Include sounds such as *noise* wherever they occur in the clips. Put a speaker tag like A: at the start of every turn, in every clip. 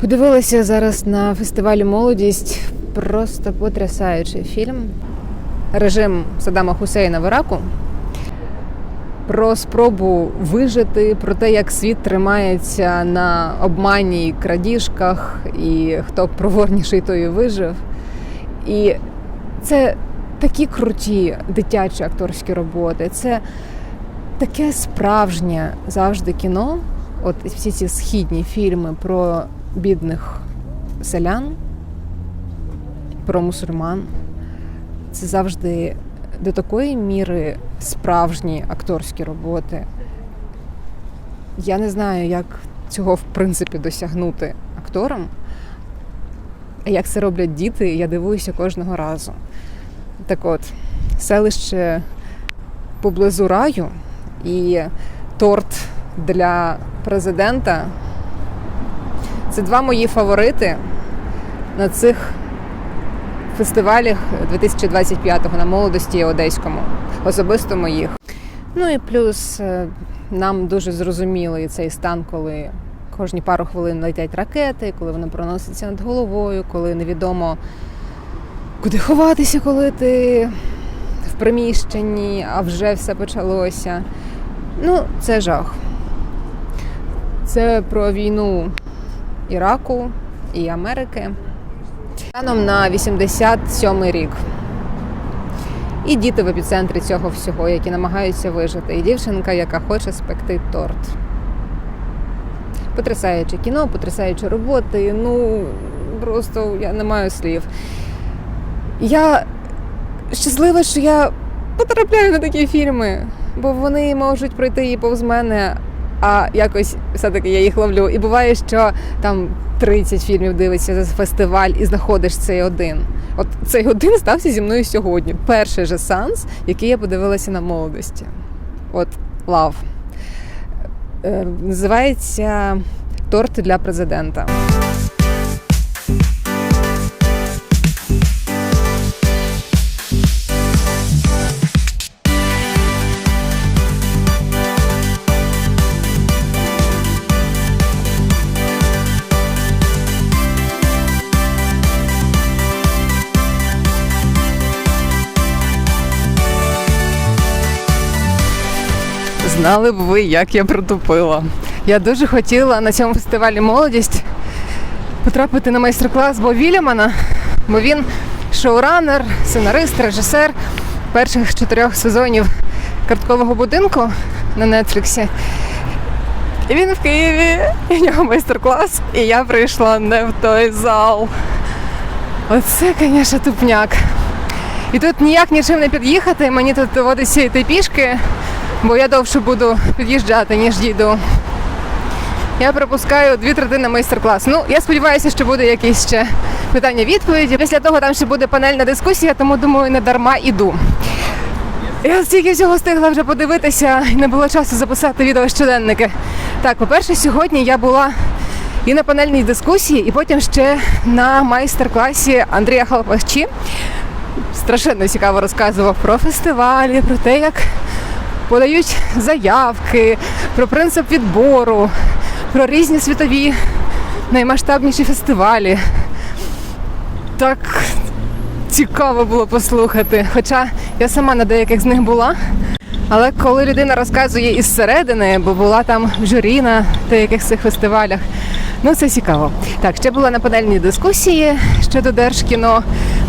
A: Подивилася зараз на фестивалі Молодість. Просто потрясаючий фільм. Режим Саддама Хусейна в Іраку. Про спробу вижити, про те, як світ тримається на обмані і крадіжках, і хто проворніший, той і вижив. І це такі круті дитячі акторські роботи. Це таке справжнє завжди кіно. От всі ці східні фільми про бідних селян, про мусульман. Це завжди до такої міри справжні акторські роботи. Я не знаю, як цього в принципі досягнути акторам. Як це роблять діти, я дивуюся кожного разу. Так от, селище поблизу раю і торт для президента це два мої фаворити на цих фестивалях 2025-го на молодості Одеському. Особисто моїх. Ну і плюс е, нам дуже зрозумілий цей стан, коли кожні пару хвилин летять ракети, коли вони проносяться над головою, коли невідомо куди ховатися, коли ти в приміщенні, а вже все почалося. Ну, це жах. Це про війну Іраку і Америки. Станом на 87 рік. І діти в епіцентрі цього всього, які намагаються вижити. І дівчинка, яка хоче спекти торт. Потрясаюче кіно, потрясаючі роботи. Ну, просто я не маю слів. Я щаслива, що я потрапляю на такі фільми, бо вони можуть пройти і повз мене, а якось все-таки я їх ловлю. І буває, що там 30 фільмів дивиться за фестиваль і знаходиш цей один. От цей один стався зі мною сьогодні. Перший же санс, який я подивилася на молодості. От лав. Е, Називається Торт для президента. Знали б ви, як я протупила. Я дуже хотіла на цьому фестивалі молодість потрапити на майстер-клас Бо Вільямана, бо він шоуранер, сценарист, режисер перших чотирьох сезонів карткового будинку на Нетфліксі. І він в Києві, і в нього майстер-клас, і я прийшла не в той зал. Оце, звісно, тупняк. І тут ніяк нічим не під'їхати, мені тут доводиться йти пішки, бо я довше буду під'їжджати, ніж дійду. Я пропускаю дві третини майстер-класу. Ну, я сподіваюся, що буде якісь ще питання-відповіді. Після того там ще буде панельна дискусія, тому думаю, не дарма іду. Я стільки всього встигла вже подивитися і не було часу записати відео щоденники. Так, по-перше, сьогодні я була і на панельній дискусії, і потім ще на майстер-класі Андрія Халпахчі. Страшенно цікаво розказував про фестивалі, про те, як подають заявки, про принцип відбору, про різні світові наймасштабніші фестивалі. Так цікаво було послухати. Хоча я сама на деяких з них була. Але коли людина розказує із середини, бо була там в журі на деяких цих фестивалях, ну це цікаво. Так, ще була на панельній дискусії щодо Держкіно.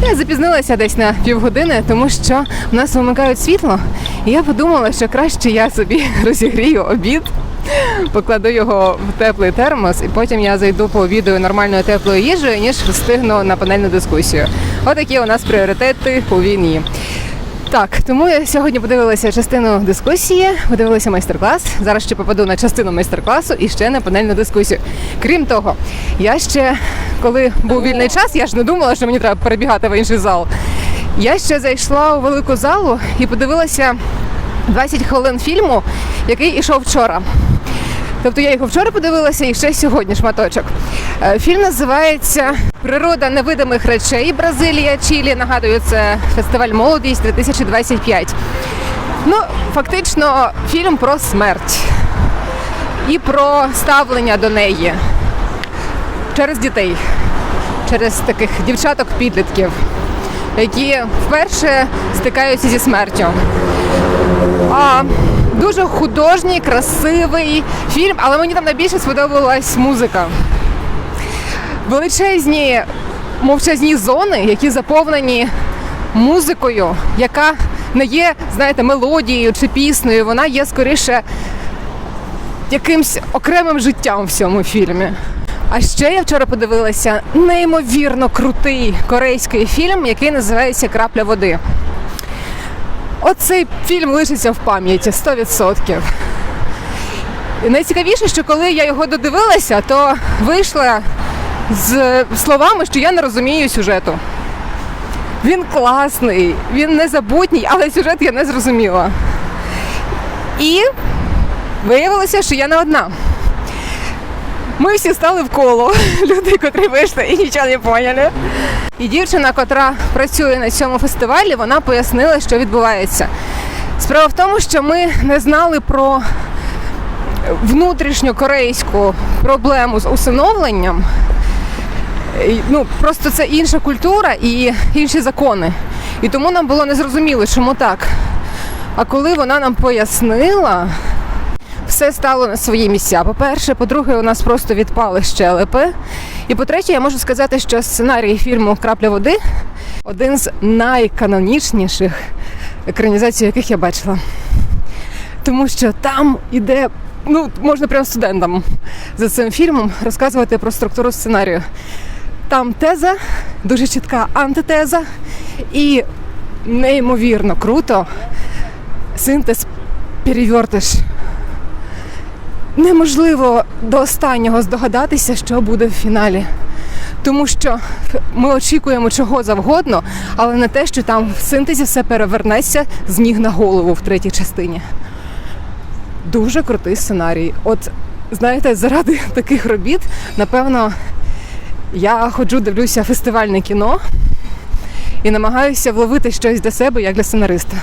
A: Я запізнилася десь на півгодини, тому що в нас вимикають світло. І я подумала, що краще я собі *laughs* розігрію обід, покладу його в теплий термос, і потім я зайду по обідаю нормальною теплою їжею, ніж встигну на панельну дискусію. Отакі у нас пріоритети у війні. Так, тому я сьогодні подивилася частину дискусії, подивилася майстер-клас. Зараз ще попаду на частину майстер-класу і ще на панельну дискусію. Крім того, я ще, коли був вільний час, я ж не думала, що мені треба перебігати в інший зал. Я ще зайшла у велику залу і подивилася 20 хвилин фільму, який ішов вчора. Тобто я його вчора подивилася і ще сьогодні шматочок. Е, Фільм називається Природа невидимих речей. Бразилія, Чилі. Нагадую, це фестиваль молодість 2025. Ну, фактично, фільм про смерть і про ставлення до неї. через дітей, через таких дівчаток-підлітків, які вперше стикаються зі смертю. А, дуже художній, красивий фільм, але мені там найбільше сподобалась музика. Величезні мовчазні зони, які заповнені музикою, яка не є, знаєте, мелодією чи піснею, вона є скоріше якимсь окремим життям в цьому фільмі. А ще я вчора подивилася неймовірно крутий корейський фільм, який називається Крапля води. Оцей фільм лишиться в пам'яті 100%. І найцікавіше, що коли я його додивилася, то вийшла з словами, що я не розумію сюжету. Він класний, він незабутній, але сюжет я не зрозуміла. І виявилося, що я не одна. Ми всі стали в коло, *laughs* люди, котрі вийшли і нічого не поняли. І дівчина, котра працює на цьому фестивалі, вона пояснила, що відбувається. Справа в тому, що ми не знали про внутрішню корейську проблему з усиновленням. Ну, просто це інша культура і інші закони. І тому нам було незрозуміло, чому так. А коли вона нам пояснила, все стало на свої місця. По-перше, по-друге, у нас просто відпали щелепи. І по-третє, я можу сказати, що сценарій фільму Крапля води один з найканонічніших екранізацій, яких я бачила. Тому що там іде, ну, можна прямо студентам за цим фільмом розказувати про структуру сценарію. Там теза, дуже чітка антитеза і неймовірно круто синтез перевертиш. Неможливо до останнього здогадатися, що буде в фіналі. Тому що ми очікуємо чого завгодно, але не те, що там в синтезі все перевернеться з ніг на голову в третій частині. Дуже крутий сценарій. От знаєте, заради *laughs* таких робіт, напевно, я ходжу, дивлюся фестивальне кіно і намагаюся вловити щось для себе як для сценариста.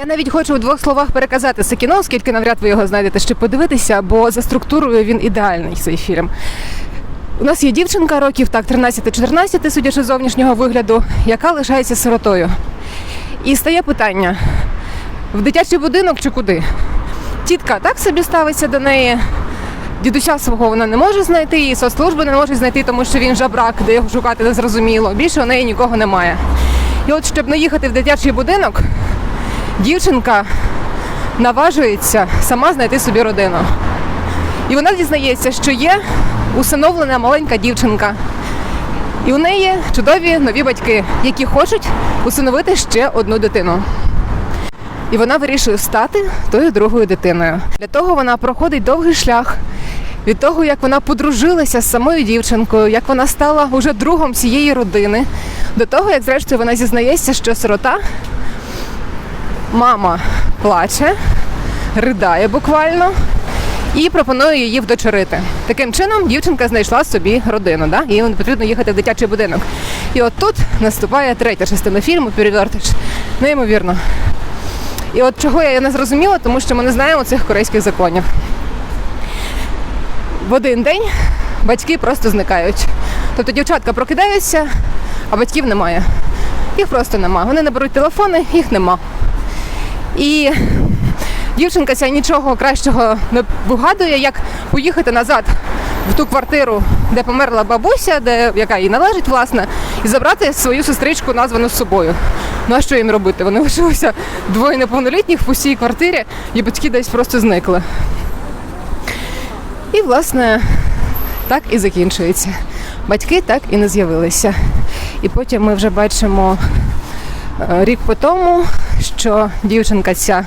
A: Я навіть хочу у двох словах переказати це кіно, оскільки навряд ви його знайдете ще подивитися, бо за структурою він ідеальний цей фільм. У нас є дівчинка років так 13-14, судячи зовнішнього вигляду, яка лишається сиротою. І стає питання: в дитячий будинок чи куди? Тітка так собі ставиться до неї. Дідуся свого вона не може знайти, і соцслужби не можуть знайти, тому що він жабрак, де його шукати не зрозуміло. Більше у неї нікого немає. І от щоб не їхати в дитячий будинок, дівчинка наважується сама знайти собі родину. І вона дізнається, що є усиновлена маленька дівчинка. І у неї чудові нові батьки, які хочуть усиновити ще одну дитину. І вона вирішує стати тою другою дитиною. Для того вона проходить довгий шлях від того, як вона подружилася з самою дівчинкою, як вона стала уже другом цієї родини, до того, як зрештою вона зізнається, що сирота мама плаче, ридає буквально і пропонує її вдочерити. Таким чином дівчинка знайшла собі родину, да? їй не потрібно їхати в дитячий будинок. І от тут наступає третя частина фільму Перевертич. Неймовірно. І от чого я не зрозуміла, тому що ми не знаємо цих корейських законів. В один день батьки просто зникають. Тобто дівчатка прокидаються, а батьків немає. Їх просто нема. Вони не беруть телефони, їх нема. І дівчинка ця нічого кращого не вигадує, як поїхати назад в ту квартиру, де померла бабуся, де, яка їй належить, власне, і забрати свою сестричку, названу з собою. Ну а що їм робити? Вони лишилися двоє неповнолітніх в пустій квартирі, і батьки десь просто зникли. І, власне, так і закінчується. Батьки так і не з'явилися. І потім ми вже бачимо е, рік по тому, що дівчинка ця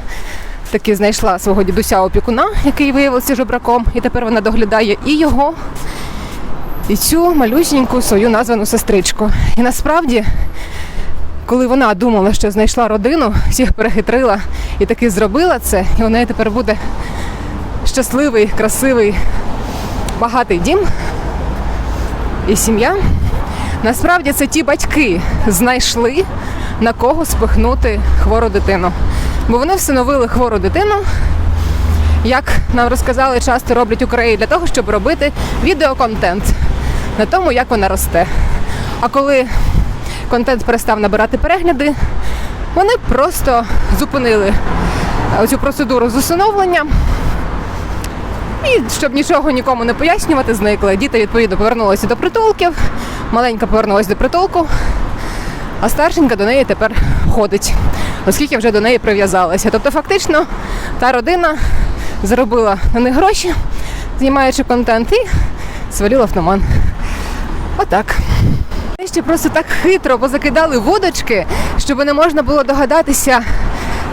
A: таки знайшла свого дідуся опікуна, який виявився жебраком, і тепер вона доглядає і його, і цю малюсіньку свою названу сестричку. І насправді, коли вона думала, що знайшла родину, всіх перехитрила і таки зробила це, і у неї тепер буде щасливий, красивий, багатий дім і сім'я. Насправді це ті батьки знайшли на кого спихнути хвору дитину. Бо вони всиновили хвору дитину, як нам розказали, часто роблять у Кореї для того, щоб робити відеоконтент. на тому, як вона росте. А коли контент перестав набирати перегляди, вони просто зупинили е, цю процедуру з усиновлення. І щоб нічого нікому не пояснювати, зникли. Діти відповідно повернулися до притулків, маленька повернулася до притулку, а старшенька до неї тепер ходить, оскільки вже до неї прив'язалася. Тобто, фактично, та родина заробила на них гроші, знімаючи контент, і свалила в туман. Отак. Ще просто так хитро позакидали вудочки, щоб не можна було догадатися,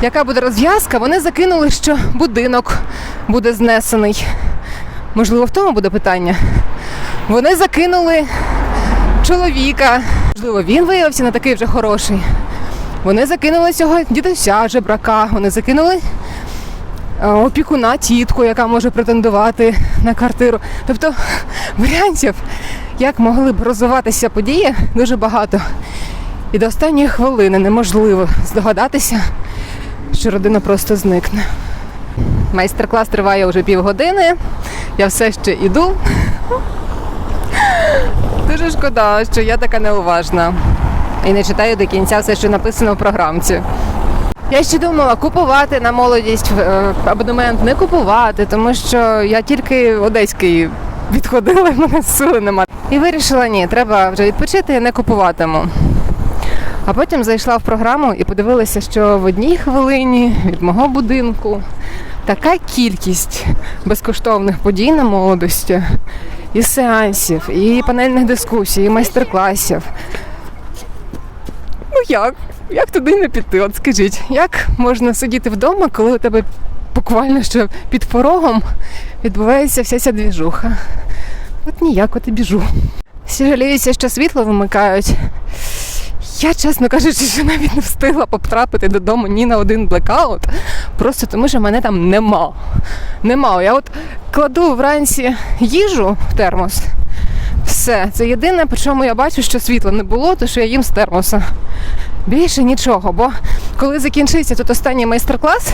A: яка буде розв'язка. Вони закинули, що будинок буде знесений. Можливо, в тому буде питання. Вони закинули чоловіка. Можливо, він виявився не такий вже хороший. Вони закинули цього дідуся жебрака. Вони закинули е, опікуна тітку, яка може претендувати на квартиру. Тобто варіантів, як могли б розвиватися події, дуже багато. І до останньої хвилини неможливо здогадатися, що родина просто зникне. Майстер-клас триває вже півгодини. Я все ще іду. Дуже шкода, що я така неуважна. І не читаю до кінця все, що написано в програмці. Я ще думала купувати на молодість е, абонемент, не купувати, тому що я тільки одеський відходила, *laughs* в мене сили немає. І вирішила, ні, треба вже відпочити, я не купуватиму. А потім зайшла в програму і подивилася, що в одній хвилині від мого будинку така кількість безкоштовних подій на молодості, і сеансів, і панельних дискусій, і майстер-класів. Ну як? Як туди не піти? От скажіть, як можна сидіти вдома, коли у тебе буквально що під порогом відбувається вся ця двіжуха? От ніяк, от і біжу. Всі жаліються, що світло вимикають. Я, чесно кажучи, що навіть не встигла потрапити додому ні на один блекаут, просто тому що мене там нема. Нема. Я от кладу вранці їжу в термос. Все, це єдине, по чому я бачу, що світла не було, то що я їм з термоса. Більше нічого, бо коли закінчиться тут останній майстер-клас,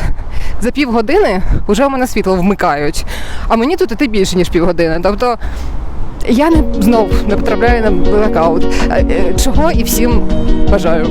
A: за півгодини вже у мене світло вмикають. А мені тут іти більше, ніж півгодини. Тобто я не знов не потрапляю на блекаут. Е, е, Чого і всім бажаю.